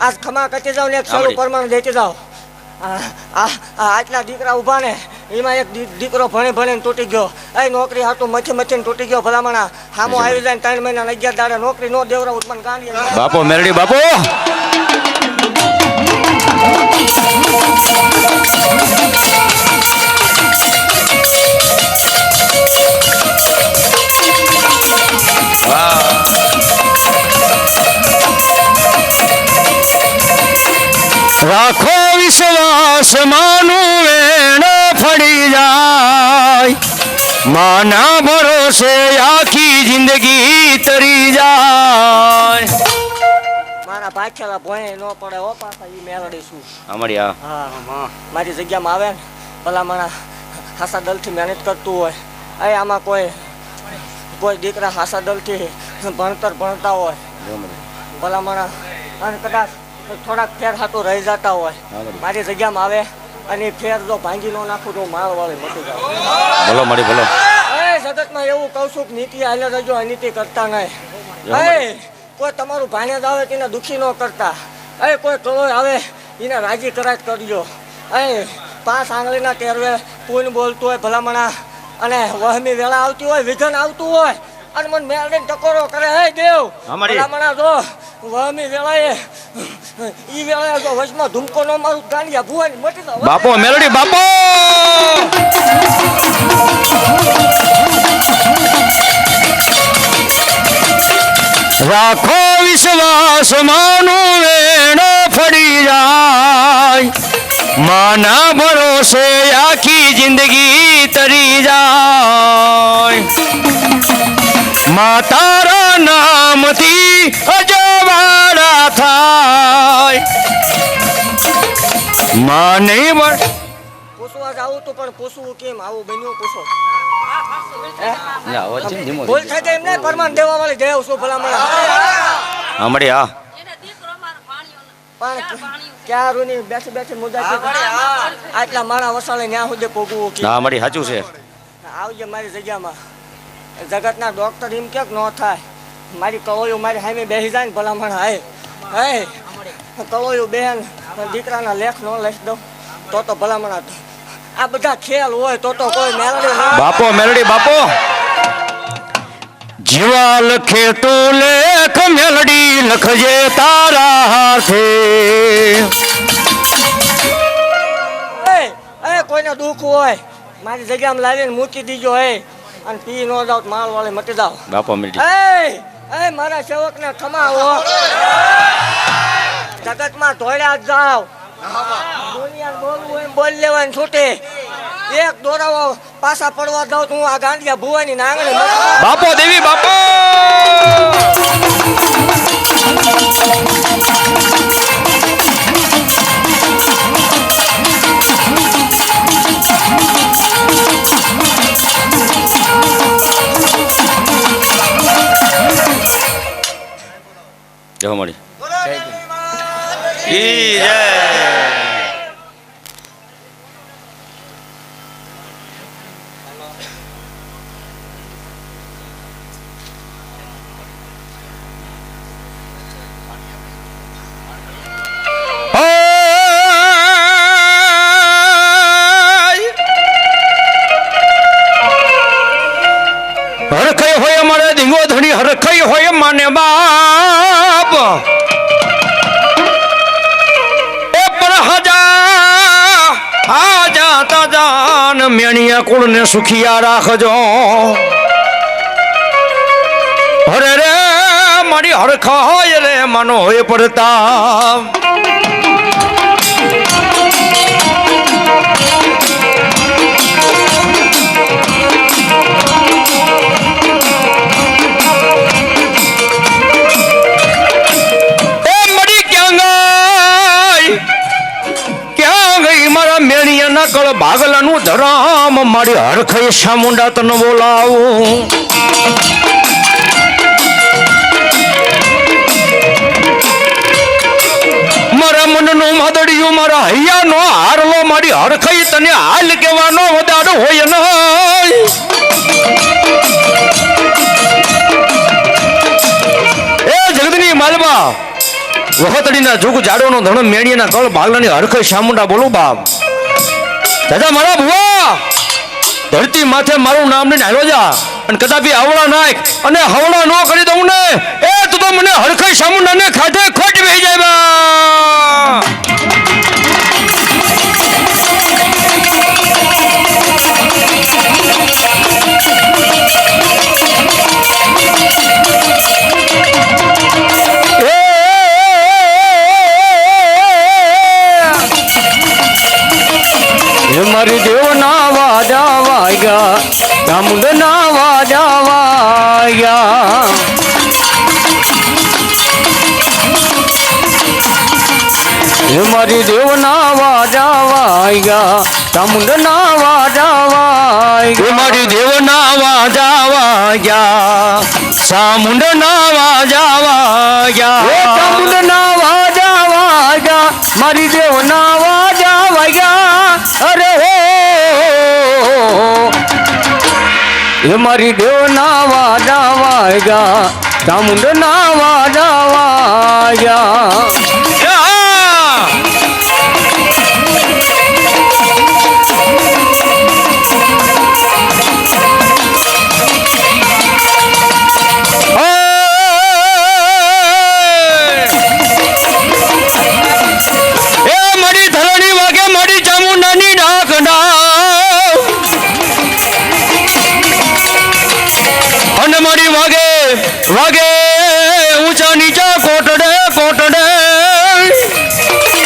આજ ખમા કચી જાવ ને એક. સારું પરમાણુ દેતી જાવ આ આ- આ આટલા દીકરા ઊભા ને એમાં એક દીકરો ભણે ભણીને તૂટી ગયો. એ નોકરી હાટું મચી મથીને તૂટી ગયો ભલામણા. હામો આવી જાય ત્રણ મહિના અગિયાર દાડે નોકરી નો દેવરા ઉત્પન્ન ગાંધી બાપો મેરડી બાપો! રાખો વિશ્વાસ માનું વેણ ફળી જાય. માના ભરોસે આખી જિંદગી તરી જાય. મારા પાછળ ભોય ન પડે ઓ પાછા ઈ મેળડી શું? અમારી આ. હા મારી જગ્યામાં આવે ને ભલામણા હાસા દલથી મહેનત કરતું હોય. એ આમાં કોઈ કોઈ દીકરા હાસા દલથી ભણતર ભણતા હોય. ભલામણા અને કદાચ થોડાક ફેર હાટું રહી જતા હોય. મારી જગ્યામાં આવે અને ફેર જો ભાંગી નો નાખું તો માળ વાળી મટી જાય. બોલો મળી બોલો એ જગતમાં એવું કહું છું કે નીતિ હાલે રહેજો અનીતિ કરતા નહીં. કોઈ તમારું ભાણેજ આવે તેને દુખી ન કરતા. એ કોઈ કળો આવે એને રાજી કરાજ કરજો. એ પાંચ આંગળીના ટેરવે પૂન બોલતું હોય ભલામણા અને વહમી વેળા આવતી હોય વિઘન આવતું હોય અને મને મેળવીને ટકોરો કરે. હે દેવ ભલામણા જો વહમી વેળાએ બાપો મેલડી બાપો! રાખો વિશ્વાસ માનું વેણો ફરી જાય. માના ભરોસે આખી જિંદગી તરી જાય. માતારા નામથી માને પણ પૂછવા જાવું તો પણ પૂછવું કેમ? આવું બન્યું પૂછો. હે? ભૂલ અમારી થાય તો એમને પરમાન દેવા વાળી દેવ ભલામણ. આ એને દીકરો મારો પણ ક્યાં રૂની બેસી બેસી મુદ્દા આટલા માણા વસાલે ન્યા સુધી પોગવું ના સાચું છે. આવજે મારી જગ્યામાં. જગતના ડોક્ટર એમ ક્યાંક ન થાય. મારી કળોયું મારી સામે બેસી જાય ને ભલામણ હાય. હે કળોયું બેન દીકરાના લેખ નો લઈ દઉં તો તો ભલામણ હતો આ બધા ખેલ હોય તો તો કોઈ મેલડી બાપો મેલડી બાપો. જીવા લખે તો લેખ મેલડી લખજે તારા હાથે. એ એ કોઈને દુઃખ હોય મારી જગ્યામાં લાવીને મૂકી દીજો એ અને પી નો જાવ માલ વાળી મટી જાવ. બાપો મેલડી. એ એ મારા સેવકને ખમાવો જગતમાં ધોળ્યા જ જાવ દુનિયા બોલવું એમ બોલ લેવાની છૂટે. એક દોરાવો પાછા પડવા જાવ તો આ ગાંડિયા ભુવાની નાંગણે દેવી બાપો! અમારે હરખઈ હોય માને બાપ. એ પર હજા આજા તાજાન મેણિયા કુળને સુખિયા રાખજો. હરે રે, મારી હરખા હોય રે, મનો હોય પડતા. ધરામ મારી હરખય શામુંડા તને બોલાવું. હરખઈ એ જગદની માલબા, વખતડીના જુગ જાડોનો ધણો મેળીના કળ ભાગલાની હરખે શામુંડા બોલું બાપ. દાદા મારા ભુવા ધરતી માથે મારું નામ લઈને હાલો જા. અને કદાપી આવડા નાખ અને હવડા ન કરી દઉં ને. એ તું તો મને હરખાઈ શામુંડાને ખાધે ખોટ બેહી જાય ચામુંડના વાજા વાગ્યા એ મારી દેવના વાજા વાગ્યા ચામુંડના વાજા વાગ્યા મારી દેવના વાજા વાગ્યા ચામુંડના વાજા વાગ્યા એ ચામુંડના એ મારી દેવના વાજા વાગ્યા ચામુંડના વાજા વાગ્યા.